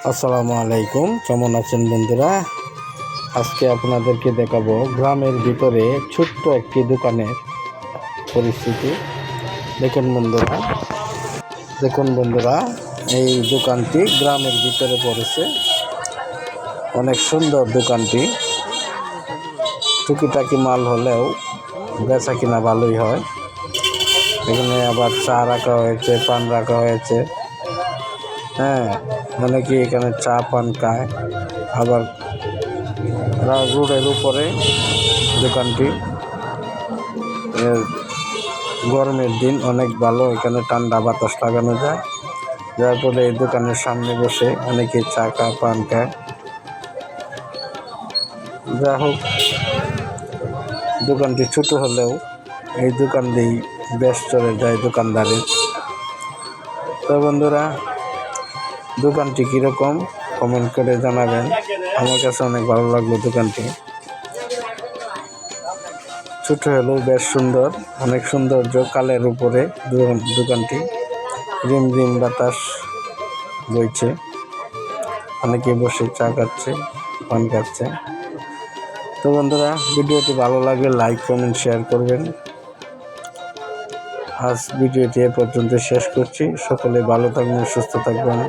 আসসালামু আলাইকুম। কেমন আছেন বন্ধুরা? আজকে আপনাদেরকে দেখাবো গ্রামের ভিতরে ছোট্ট একটি দোকানের পরিস্থিতি। দেখুন বন্ধুরা। দেখুন বন্ধুরা, এই দোকানটি গ্রামের ভিতরে পড়েছে। অনেক সুন্দর দোকানটি। টুকিটাকি মাল হলেও বেচা কিনা ভালোই হয়। এখানে আবার চা রাখা হয়েছে, পান রাখা হয়েছে। হ্যাঁ অনেকে এখানে চা পান খায়। আবার রোডের উপরে দোকানটি। গরমের দিন অনেক ভালো, এখানে ঠান্ডা বাতাস লাগানো যায়। যার ফলে এই দোকানের সামনে বসে অনেকে চা খায় পান খায়। যা হোক, দোকানটি ছোট হলেও এই দোকান দিয়েই বেশ চলে যায় দোকানদারের। তো বন্ধুরা দোকানটি কীরকম? কমেন্ট করে জানাবেন। আমার কাছে অনেক ভালো লাগল দোকানটি। ছোট হলেও বেশ সুন্দর। অনেক সৌন্দর্য কালের উপরে দোকান- দোকানটি। রিম রিম বাতাস বইছে। অনেকে বসে চা খাচ্ছে, পান খাচ্ছে। তো বন্ধুরা, ভিডিওটি ভালো লাগলে লাইক কমেন্ট শেয়ার করবেন। আজ ভিডিওটি এ পর্যন্ত শেষ করছি। সকলে ভালো থাকবেন, সুস্থ থাকবেন।